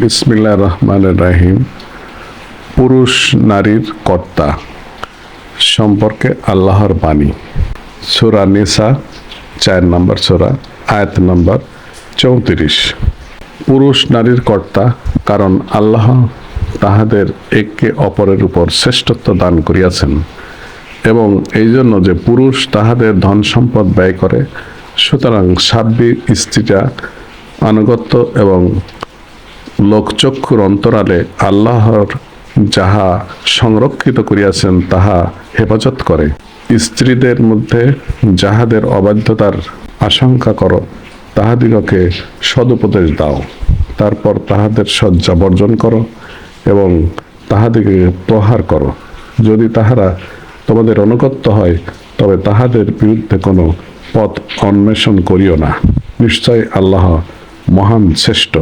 বিসমিল্লা রহমান রাহিম। পুরুষ নারীর কর্তা সম্পর্কে আল্লাহর বাণী। সুরা নিসা, চার নম্বর সুরা, আয়াত নম্বর চৌত্রিশ। পুরুষ নারীর কর্তা, কারণ আল্লাহ তাহাদের একে অপরের উপর শ্রেষ্ঠত্ব দান করিয়াছেন। এবং এই জন্য যে পুরুষ তাহাদের ধন সম্পদ ব্যয় করে, সুতরাং সাব্বির স্ত্রীটা আনুগত্য এবং লোকচক্ষুর অন্তরালে আল্লাহর যাহা সংরক্ষিত করিয়াছেন, তাহা হেফাজত করে। স্ত্রীদের মধ্যে যাহাদের অবাধ্যতার আশঙ্কা করো, তাহাদিগকে সদুপদেশ দাও। তারপর তাহাদের শয্যা বর্জন করো এবং তাহাদিগকে প্রহার করো। যদি তাহারা তোমাদের অনুগত্য হয়, তবে তাহাদের বিরুদ্ধে কোনো পথ অন্বেষণ করিও না। নিশ্চয় আল্লাহ মহান শ্রেষ্ঠ।